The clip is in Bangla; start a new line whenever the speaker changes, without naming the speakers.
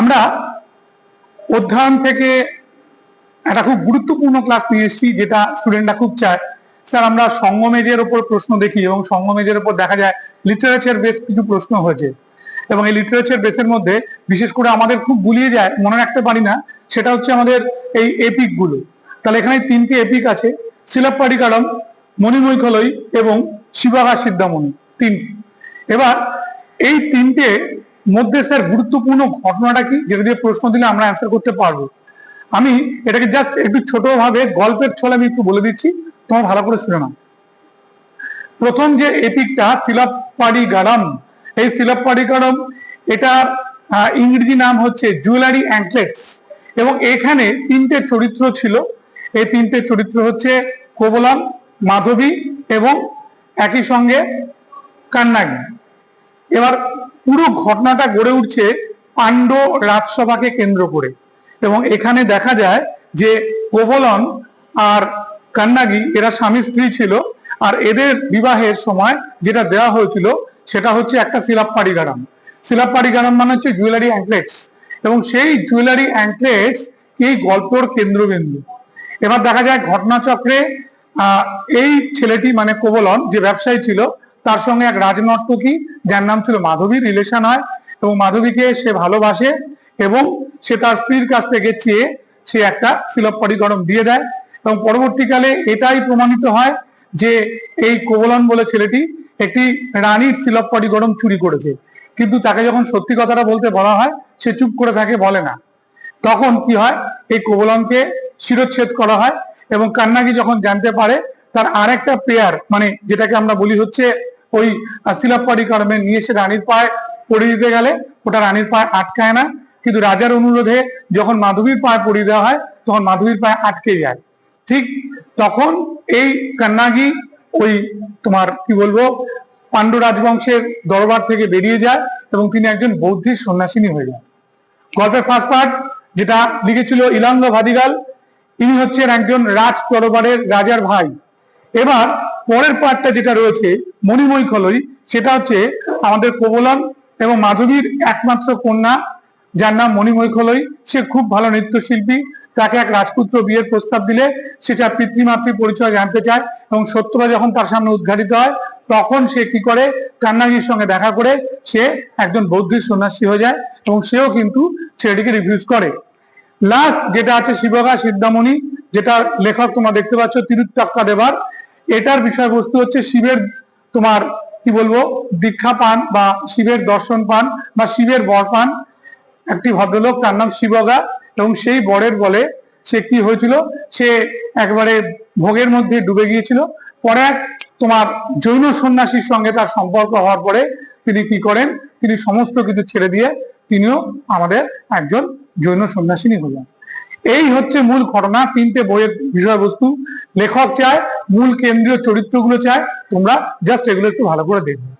আমরা অধ্যয়ন থেকে একটা খুব গুরুত্বপূর্ণ ক্লাস নিয়ে এসেছি, যেটা স্টুডেন্টরা খুব চায়। স্যার আমরা সঙ্গমেজের ওপর প্রশ্ন দেখি এবং সঙ্গমেজের ওপর দেখা যায় লিটারেচার বেশ কিছু প্রশ্ন হয়েছে। এবং এই লিটারেচার বেসের মধ্যে বিশেষ করে আমাদের খুব গুলিয়ে যায়, মনে রাখতে পারি না, সেটা হচ্ছে আমাদের এই এপিকগুলো। তাহলে এখানে তিনটি এপিক আছে শিলাপ্পাডিকারম মণিমৈখলই এবং শিবাগা সিদ্ধামণি, তিনটি। এবার এই তিনটে মধ্যে স্যার গুরুত্বপূর্ণ ঘটনাটা কি? যেটা দিয়ে প্রশ্ন দিলে আমরা অ্যান্সার করতে পারব। আমি এটাকে জাস্ট একটু ছোটভাবে গল্পের ছলে আমি একটু বলে দিচ্ছি, তোমার ভালো করে শুনে নাও। প্রথম যে এপিকটা সিলাপ্পাড়ি গাড়াম এই সিলাপ্পাড়ি গাড়াম এটার ইংরেজি নাম হচ্ছে জুয়েলারি অ্যাঙ্কলেটস এবং এখানে তিনটে চরিত্র ছিল। এই তিনটে চরিত্র হচ্ছে কোবলন মাধবী এবং একই সঙ্গে কান্নাগি এবার পুরো ঘটনাটা গড়ে উঠছে পাণ্ড রাজসভাকে কেন্দ্র করে। এবং এখানে দেখা যায় যে কোবলন আর কান্নাগি, এরা স্বামী স্ত্রী ছিল আর এদের বিবাহের সময় যেটা দেওয়া হয়েছিল সেটা হচ্ছে একটা সিলাপ্পাড়ি গারাম সিলাপ্পাড়ি গারাম মানে হচ্ছে জুয়েলারি অ্যাঙ্কলেটস এবং সেই জুয়েলারি অ্যাঙ্কলেটস এই গল্পর কেন্দ্রবিন্দু। এবার দেখা যায় ঘটনাচক্রে এই ছেলেটি মানে কোবলন যে ব্যবসায়ী ছিল তার সঙ্গে এক রাজনর্তকী, যার নাম ছিল মাধবী রিলেশন হয় এবং মাধবীকে সে ভালোবাসে এবং সে তার স্ত্রীর কাছ থেকে চেয়ে সে একটা শিলপ্পাড়ি গরম দিয়ে দেয় এবং পরবর্তীকালে এটাই প্রমাণিত হয় যে এই কোবলন বলে ছেলেটি একটি রানীর শিলপ্পাড়ি গরম চুরি করেছে। কিন্তু তাকে যখন সত্যি কথাটা বলতে বলা হয়, সে চুপ করে থাকে বলে না। তখন কি হয়? এই কোবলনকে শিরচ্ছেদ করা হয় এবং কান্নাগি যখন জানতে পারে, তার আরেকটা পেয়ার মানে যেটাকে আমরা বলি হচ্ছে ওই শিলাপ্পাড়ি কর্মে নিয়ে এসে রানীর পায়ে পড়ে দিতে গেলে ওটা রানীর পায়ে আটকায় না। কিন্তু রাজার অনুরোধে যখন মাধবীর পায়ে পড়িয়ে দেওয়া হয়, তখন মাধবীর পায়ে আটকে যায়। ঠিক তখন এই কান্নাগি ওই তোমার কি বলব, পাণ্ডু রাজবংশের দরবার থেকে বেরিয়ে যায় এবং তিনি একজন বৌদ্ধিক সন্ন্যাসিনী হয়ে যান। গল্পের ফার্স্ট পার্ট যেটা লিখেছিল ইলাঙ্গ ভাদিগাল ইনি হচ্ছেন একজন রাজ দরবারের রাজার ভাই। এবার পরের পার্টটা যেটা রয়েছে, মণিময় খলই সেটা হচ্ছে আমাদের কোবলন এবং মাধবীর একমাত্র কন্যা, যার নাম মণিময় খলই সে খুব ভালো নৃত্যশিল্পী, তাকে এক রাজপুত্র বিয়ের প্রস্তাব দিলে, সে তার পিতৃমাতৃ পরিচয় জানতে চায় এবং সত্যরা যখন তার সামনে উদ্ঘাটিত হয়, তখন সে কি করে? কান্নাগির সঙ্গে দেখা করে সে একজন বৌদ্ধিক সন্ন্যাসী হয়ে যায় এবং সেও কিন্তু ছেলেটিকে রিভিউজ করে। লাস্ট যেটা আছে শিবগা সিদ্ধামণি, যেটা লেখক তোমরা দেখতে পাচ্ছ তিরুত্তাক্কা দেবার এটার বিষয়বস্তু হচ্ছে শিবের তোমার, কি বলব, দীক্ষা পান বা শিবের দর্শন পান বা শিবের বর পান। একটি ভদ্রলোক, তার নাম শিবগা এবং সেই বরের বলে সে কি হয়েছিল? সে একবারে ভোগের মধ্যে ডুবে গিয়েছিল। পরে এক তোমার জৈন সন্ন্যাসীর সঙ্গে তার সম্পর্ক হওয়ার পরে তিনি কি করেন? তিনি সমস্ত কিছু ছেড়ে দিয়ে তিনিও আমাদের একজন জৈন সন্ন্যাসিনী হলেন। এই হচ্ছে মূল ঘটনা, তিনটে বইয়ের বিষয়বস্তু। লেখক চায়, মূল কেন্দ্রীয় চরিত্রগুলো চায়, তোমরা জাস্ট এগুলো একটু ভালো করে দেখবে।